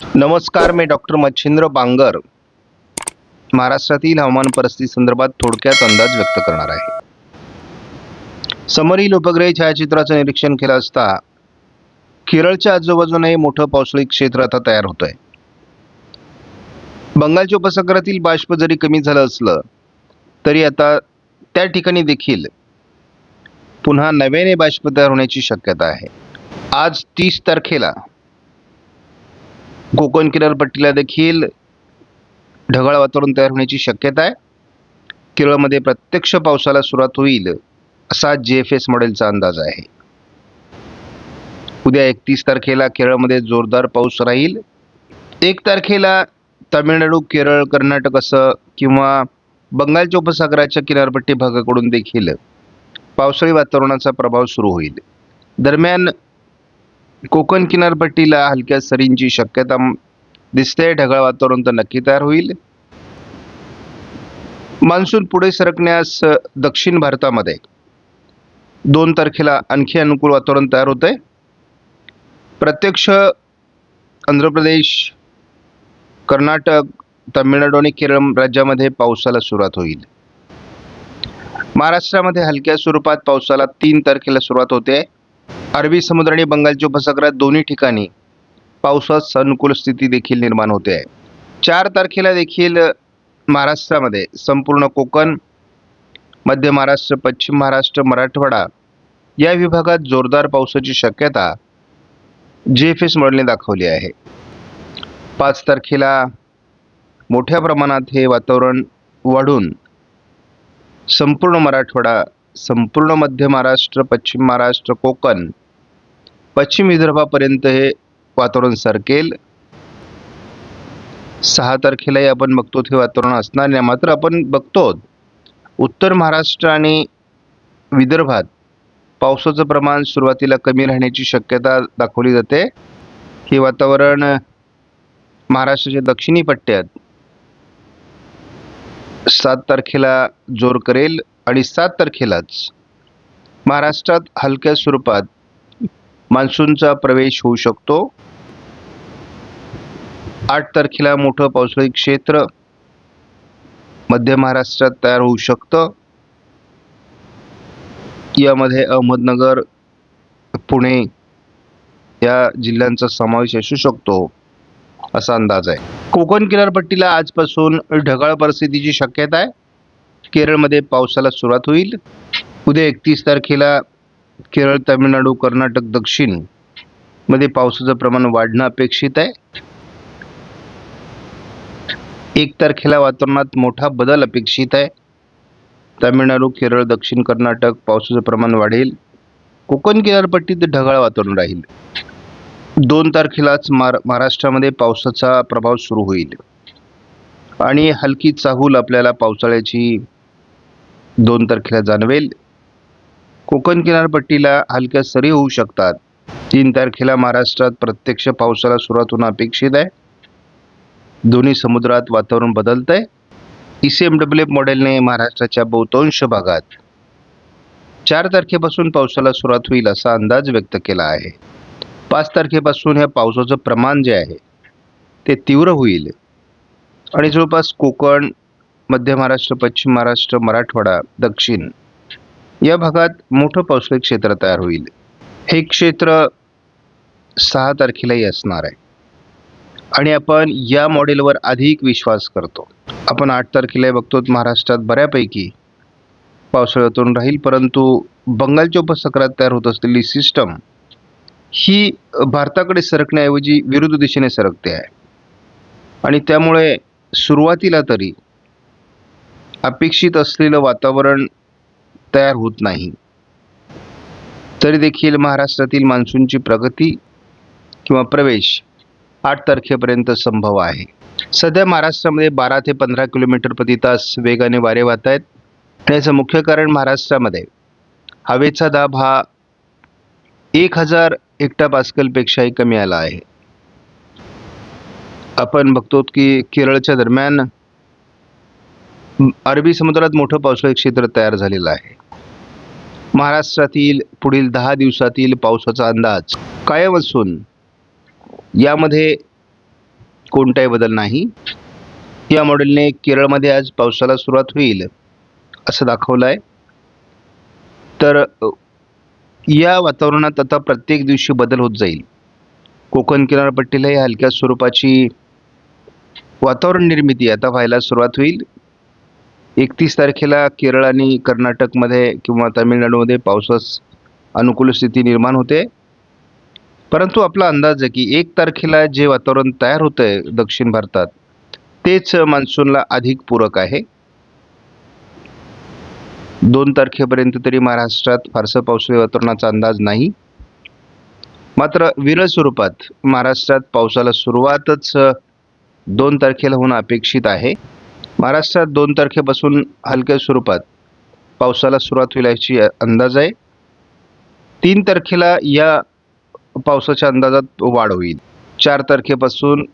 नमस्कार मी डॉक्टर मच्छिंद्र बांगर. महाराष्ट्रातील हवामान परिस्थिती संदर्भात थोडक्यात अंदाज व्यक्त करणार आहे. समरील उपग्रही छायाचित्राचं निरीक्षण केलं असता केरळच्या आजूबाजूने मोठं पावसाळी क्षेत्र आता तयार होत आहे बंगालच्या उपसागरातील बाष्प जरी कमी झालं असलं तरी आता त्या ठिकाणी देखील पुन्हा नव्याने बाष्प तयार होण्याची शक्यता आहे. आज तीस तारखेला कोकण किनारपट्टीला देखील ढगाळ वातावरण तयार होण्याची शक्यता आहे. केरळमध्ये प्रत्यक्ष पावसाला सुरुवात होईल असा जे एफ एस मॉडेलचा अंदाज आहे. उद्या एकतीस तारखेला केरळमध्ये जोरदार पाऊस राहील. एक तारखेला तामिळनाडू केरळ कर्नाटक असं किंवा बंगालच्या उपसागराच्या किनारपट्टी भागाकडून देखील पावसाळी वातावरणाचा प्रभाव सुरू होईल. दरम्यान कोकण किनारपट्टीला हलक्या सरींची शक्यता दिसते ढगाळ वातावरण तर नक्की तयार होईल. मान्सून पुढे सरकण्यास दक्षिण भारतामध्ये दोन तारखेला आणखी अनुकूल वातावरण तयार होत आहे प्रत्यक्ष आंध्र प्रदेश कर्नाटक तामिळनाडू आणि केरळ राज्यामध्ये पावसाला सुरुवात होईल. महाराष्ट्रामध्ये हलक्या स्वरूपात पावसाला तीन तारखेला सुरुवात होते. अरबी समुद्र आणि बंगालच्या उपसागरात दोन्ही ठिकाणी पावसास अनुकूल स्थिती देखील निर्माण होते आहे. चार तारखेला देखील महाराष्ट्रामध्ये संपूर्ण कोकण मध्य महाराष्ट्र पश्चिम महाराष्ट्र मराठवाडा या विभागात जोरदार पावसाची शक्यता जे एफ एस मॉडेलने दाखवली आहे. पाच तारखेला मोठ्या प्रमाणात हे वातावरण वाढून संपूर्ण मराठवाडा संपूर्ण मध्य महाराष्ट्र पश्चिम महाराष्ट्र कोकण पश्चिम विदर्भापर्यंत हे वातावरण सरकेल. सहा तारखेलाही आपण बघतो हे वातावरण असणार नाही. मात्र आपण बघतो उत्तर महाराष्ट्र आणि विदर्भात पावसाचं प्रमाण सुरुवातीला कमी राहण्याची शक्यता दाखवली जाते. हे वातावरण महाराष्ट्राच्या दक्षिणी पट्ट्यात सात तारखेला जोर करेल. आणि सात तारखेलाच महाराष्ट्रात हलक्या स्वरूपात मान्सूनचा प्रवेश होऊ शकतो. आठ तारखेला मोठं पावसाळी क्षेत्र मध्य महाराष्ट्रात तयार होऊ शकतं. यामध्ये अहमदनगर पुणे या जिल्ह्यांचा समावेश असू शकतो असा अंदाज आहे. कोकण किनारपट्टीला आजपासून ढगाळ परिस्थितीची शक्यता आहे. केरळमध्ये पावसाला सुरुवात होईल. उद्या एकतीस तारखेला केरळ तामिळनाडू कर्नाटक दक्षिणमध्ये पावसाचं प्रमाण वाढणं अपेक्षित आहे. एक तारखेला वातावरणात मोठा बदल अपेक्षित आहे. तामिळनाडू केरळ दक्षिण कर्नाटक पावसाचं प्रमाण वाढेल. कोकण किनारपट्टीत ढगाळ वातावरण राहील. दोन तारखेलाच मार महाराष्ट्रामध्ये पावसाचा प्रभाव सुरू होईल. आणि हलकी चाहूल आपल्याला पावसाळ्याची दोन तारखेला जाणवेल. कोकण किनारपट्टीला हलक्या सरी होऊ शकतात. तीन तारखेला महाराष्ट्रात प्रत्यक्ष पावसाला सुरुवात होणं अपेक्षित आहे. दोन्ही समुद्रात वातावरण बदलत आहे E C M W F मॉडेलने महाराष्ट्राच्या बहुतांश भागात चार तारखेपासून पावसाला सुरुवात होईल असा अंदाज व्यक्त केला आहे. पाच तारखेपासून ह्या पावसाचं प्रमाण जे आहे ते तीव्र होईल. आणि जवळपास कोकण मध्य महाराष्ट्र पश्चिम महाराष्ट्र मराठवाडा दक्षिण या भागात मोठं पावसाळी क्षेत्र तयार होईल. हे क्षेत्र सहा तारखेलाही असणार आहे. आणि आपण या मॉडेलवर अधिक विश्वास करतो. आपण आठ तारखेला बघतो महाराष्ट्रात बऱ्यापैकी पावसाळ्यातून राहील परंतु बंगालच्या उपसागरात तयार होत असलेली सिस्टम ही भारताकडे सरकण्याऐवजी विरुद्ध दिशेने सरकते आहे. आणि त्यामुळे सुरुवातीला तरी अपेक्षित असलेलं वातावरण तयार होत नाही. तरी देखील महाराष्ट्रातील मान्सूनची प्रगती किंवा प्रवेश आठ तारखेपर्यंत संभव आहे. सध्या महाराष्ट्रामध्ये बारा ते पंधरा किलोमीटर प्रति तास वेगाने वारे वाहत आहेत. याचं मुख्य कारण महाराष्ट्रामध्ये हवेचा दाब हा एक हजार एकटा पास्कलपेक्षाही कमी आला आहे. आपण बघतो की केरळच्या दरम्यान अरबी समुद्रात मोठं पावसाळी क्षेत्र तयार झालेलं आहे. महाराष्ट्रातील पुढील दहा दिवसातील पावसाचा अंदाज कायम असून यामध्ये कोणताही बदल नाही. या मॉडेलने केरळमध्ये आज पावसाला सुरुवात होईल असं दाखवलं आहे तर या वातावरणात आता प्रत्येक दिवशी बदल होत जाईल. कोकण किनारपट्टीलाही हलक्या स्वरूपाची वातावरण निर्मिती आता व्हायला सुरुवात होईल. एकतीस तारखेला केरळ आणि कर्नाटकमध्ये किंवा तामिळनाडूमध्ये पावसास अनुकूल स्थिती निर्माण होते. परंतु आपला अंदाज आहे की एक तारखेला जे वातावरण तयार होतं आहे दक्षिण भारतात तेच मान्सूनला अधिक पूरक आहे. दोन तारखेपर्यंत तरी महाराष्ट्रात फारसं पावसाळी वातावरणाचा अंदाज नाही. मात्र विरळ स्वरूपात महाराष्ट्रात पावसाला सुरुवातच दोन तारखेला होणं अपेक्षित आहे. महाराष्ट्रात दोन तारखेपासून हलक्या स्वरूपात पावसाला सुरुवात होईल याची अंदाज आहे. तीन तारखेला या पावसाच्या अंदाजात वाढ होईल. चार तारखेपासून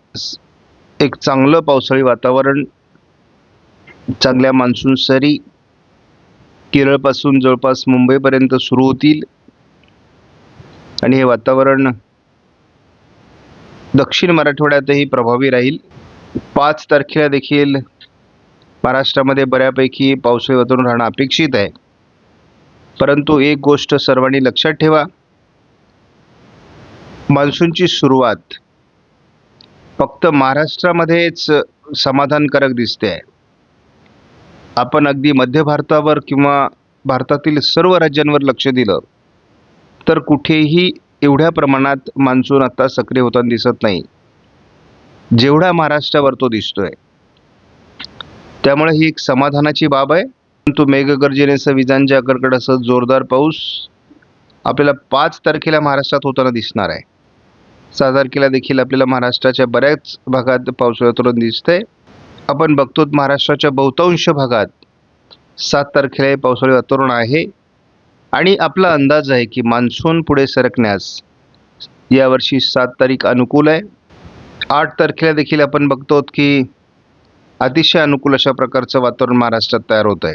एक चांगलं पावसाळी वातावरण चांगल्या मान्सून सरी केरळपासून जवळपास मुंबईपर्यंत सुरू होतील. आणि हे वातावरण दक्षिण मराठवाड्यातही प्रभावी राहील. पाच तारखेला देखील महाराष्ट्रामध्ये बऱ्यापैकी पावसाळी वातावरण राहणं अपेक्षित आहे. परंतु एक गोष्ट सर्वांनी लक्षात ठेवा. मान्सूनची सुरुवात फक्त महाराष्ट्रामध्येच समाधानकारक दिसते आहे. आपण अगदी मध्य भारतावर किंवा भारतातील सर्व राज्यांवर लक्ष दिलं तर कुठेही एवढ्या प्रमाणात मान्सून आता सक्रिय होताना दिसत नाही. जेवढा महाराष्ट्रावर तो दिसतोय. त्यामुळे ही एक समाधानाची बाब आहे. परंतु मेघगर्जनेसह विजांच्या कडकडासह जोरदार पाऊस आपल्याला पाच तारखेला महाराष्ट्रात होताना दिसणार आहे. सहा तारखेला देखील आपल्याला महाराष्ट्राच्या बऱ्याच भागात पावसाळी वातावरण दिसतंय. आपण बघतो महाराष्ट्राच्या बहुतांश भागात सात तारखेला हे पावसाळी वातावरण आहे. आणि आपला अंदाज आहे की मान्सून पुढे सरकण्यास यावर्षी सात तारीख अनुकूल आहे. आठ तारखेला देखील आपण बघतो की अतिशय अनुकूल अशा प्रकारचं वातावरण महाराष्ट्रात तयार होत आहे.